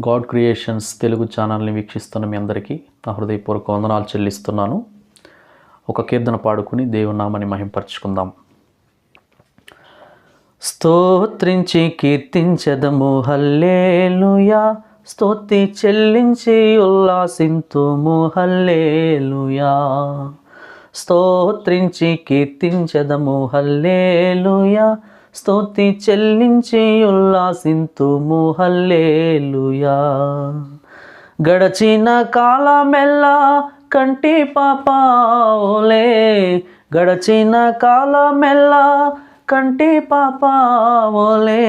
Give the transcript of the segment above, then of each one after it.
God creations Telugu ఛానల్ని వీక్షిస్తున్న మీ అందరికీ నా హృదయపూర్వక వందనాలు చెల్లిస్తున్నాను. ఒక కీర్తన పాడుకుని దేవునామని మహింపరచుకుందాం. స్తోత్రించి కీర్తించదము హల్లేలుయా. స్తోతి చెల్లించి ఉల్లాసింతుము హల్లేలుయా. స్తోత్రించి కీర్తించదము హల్లేలుయా. స్తోతి చెల్లించి ఉల్లాసింతుము హల్లేలుయా గడచిన కాలమెల్లా కంటి పాపాలే గడచిన కాలమెల్లా కంటి పాపాలే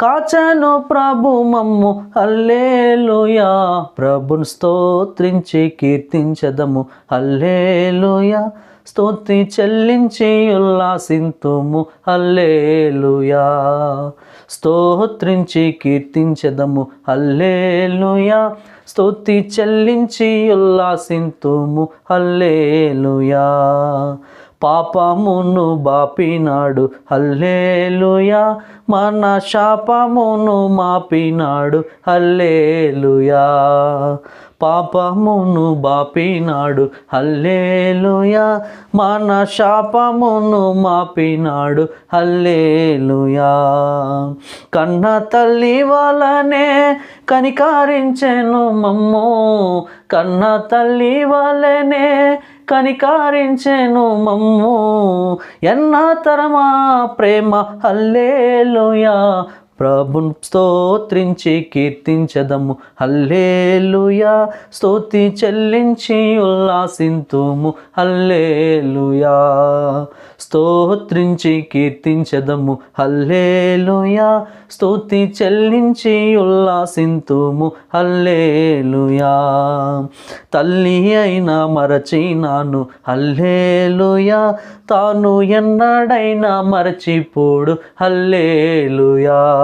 కాచను ప్రభు మమ్ము. హల్లేలుయా. ప్రభుని స్తోత్రించి కీర్తించదము. హల్లేలుయా. స్తోత్రి చెల్లించి ఉల్లాసింతుము. హల్లేలుయా. స్తోత్రించి కీర్తించదము. హల్లేలుయా. స్తోత్రి చెల్లించి ఉల్లాసింతుము. హల్లేలుయా. పాపమును బాపినాడు. హల్లేలుయా. మన శాపమును మాపినాడు. హల్లేలుయా. పాపమును బాపినాడు. హల్లేలుయా. మన శాపమును మాపినాడు. హల్లేలుయా. కన్న తల్లి వలనే కనికారించెను మమ్ము. కన్న తల్లి వలనే కనికారించెను మమ్ము. ఎన్నా తరమా ప్రేమ హల్లేలుయా. ప్రభున్ స్తోత్రించి కీర్తించదము. హల్లేలుయా స్తోతి చెల్లించి ఉల్లాసింతుము. హల్లేలుయా స్తోత్రించి కీర్తించదము. హల్లేలుయా స్తోతి చెల్లించి ఉల్లాసింతుము. హల్లేలుయా తల్లి అయినా మరచినాను. హల్లేలుయా తాను ఎన్నడైనా మరచిపోడు. హల్లేలుయా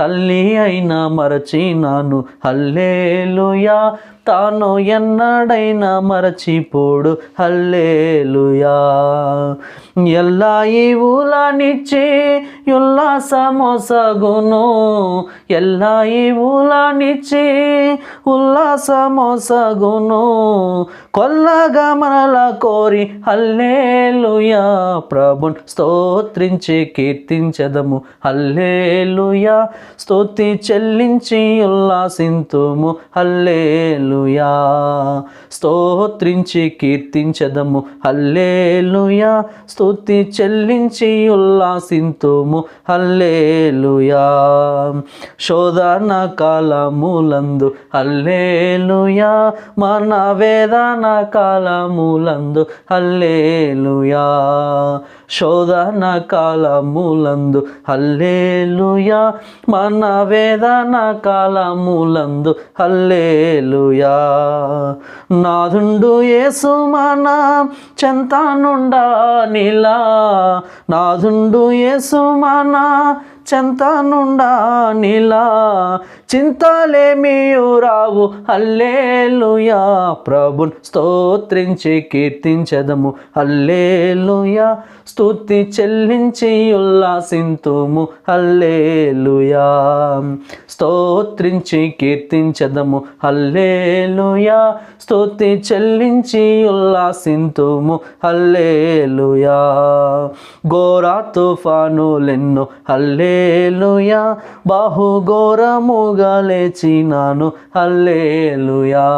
తల్లి అయినా మరచినాను. హల్లేలుయా. తాను ఎన్నడైనా మరచిపోడు. హల్లేలుయా. ఎల్లా ఈ ఊలానిచ్చి ఉల్లాసమోసగును. ఎల్లా ఈ ఊలానిచ్చి ఉల్లాసమోసగును. కొల్లగా మనల కోరి హల్లేలుయా. ప్రభున్ స్తోత్రించి కీర్తించదము. హల్లేలుయా. స్తోతి చెల్లించి ఉల్లాసింతుము. హల్లేలుయా. స్తోత్రించి కీర్తించదము. హల్లేలుయా. స్తుతి చెల్లించి ఉల్లాసింతుము. హల్లేలుయా. శోధన కాలములందు. హల్లేలుయా. మన వేదన కాలములందు. హల్లేలుయా. శోధన కాలములందు. హల్లేలుయా. మన వేదన కాలములందు. హల్లేలుయా. నాదుండు యేసు మన చెంత నుండా నీలా. నాదుండు యేసు మన చెంతనుండా నీలా. చింతలేమియు రావు హల్లేలుయా. ప్రభున్ స్తోత్రించి కీర్తించదము హల్లేలుయా. స్తుతి చెల్లించి ఉల్లాసింతుము హల్లేలుయా. స్తోత్రించి కీర్తించదము హల్లేలుయా. స్తుతి చెల్లించి ఉల్లాసింతుము హల్లేలుయా. ఘోర తుఫానులెన్నో హల్లేలుయా. బాహుఘోరముగా లేచినాను. హల్లేలుయా.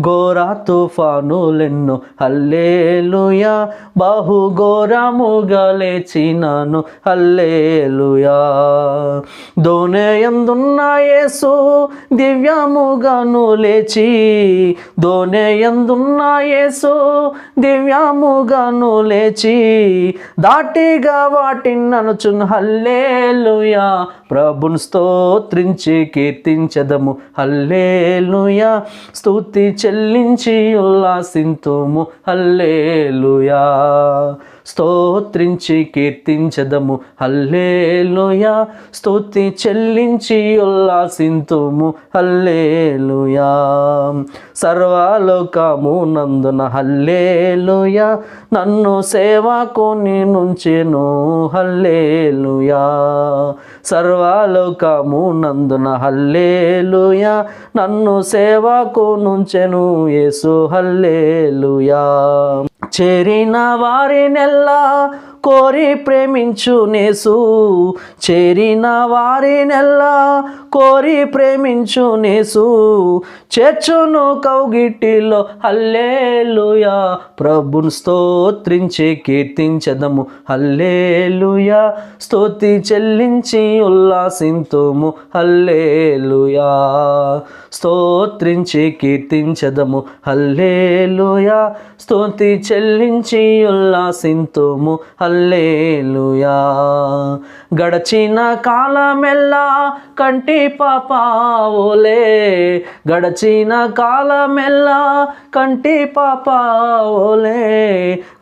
ఘోర తుఫానులెన్నో. హల్లేలుయా. బాహుఘోరముగా లేచినాను. హల్లేలుయా. దోనేయందున్న యేసు దివ్యముగాను లేచి. దోనేయందున్న యేసు దివ్యముగాను లేచి. దాటిగా వాటిననుచున్ హల్లేలుయా. ప్రభుని స్తోత్రించి కీర్తించదము. హల్లేలుయా. స్తుతి చెల్లించి ఉల్లాసింతుము. హల్లేలుయా. స్తోత్రించి కీర్తించదము. హల్లేలుయా. స్తుతి చెల్లించి ఉల్లాసింతుము. హల్లేలుయా. సర్వలోకము నందున హల్లేలుయా. నన్ను సేవకుని నుంచెను. హల్లేలుయా. సర్వలోకము నందున. హల్లేలుయా. నన్ను సేవకు నుంచెను యేసు. హల్లేలుయా. చేరిన వారినెల్లా కోరి ప్రేమించు నేసు చేరిన వారినెల్లా కోరి ప్రేమించు నేసు చేర్చును కౌగిటిలో హల్లేలుయా. ప్రభుని స్తోత్రించి కీర్తించదము హల్లేలుయా. స్తోతి చెల్లించి ఉల్లాసింతుము హల్లేలుయా. స్తోత్రించి కీర్తించదము హల్లేలుయా. స్తోతి చెల్లించి ఉల్లాసింతుము హల్లేలుయా. గడచిన కాలమెల్లా కంటి పాపావోలే గడచిన కాలమెల్లా కంటి పాపావోలే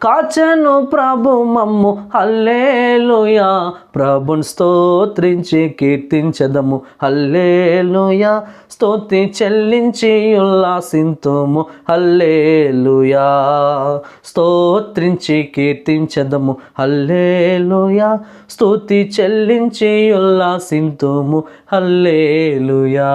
కాచను ప్రభు మమ్ము హల్లేలుయా. ప్రభుని స్తోత్రించి కీర్తించదము హల్లేలుయా. స్తోతి చెల్లించి ఉల్లాసింతుము హల్లేలుయా. స్తోత్రించి కీర్తించదము హల్లేలుయా. స్తుతి చెల్లించి ఉల్లాసింతుము హల్లేలుయా.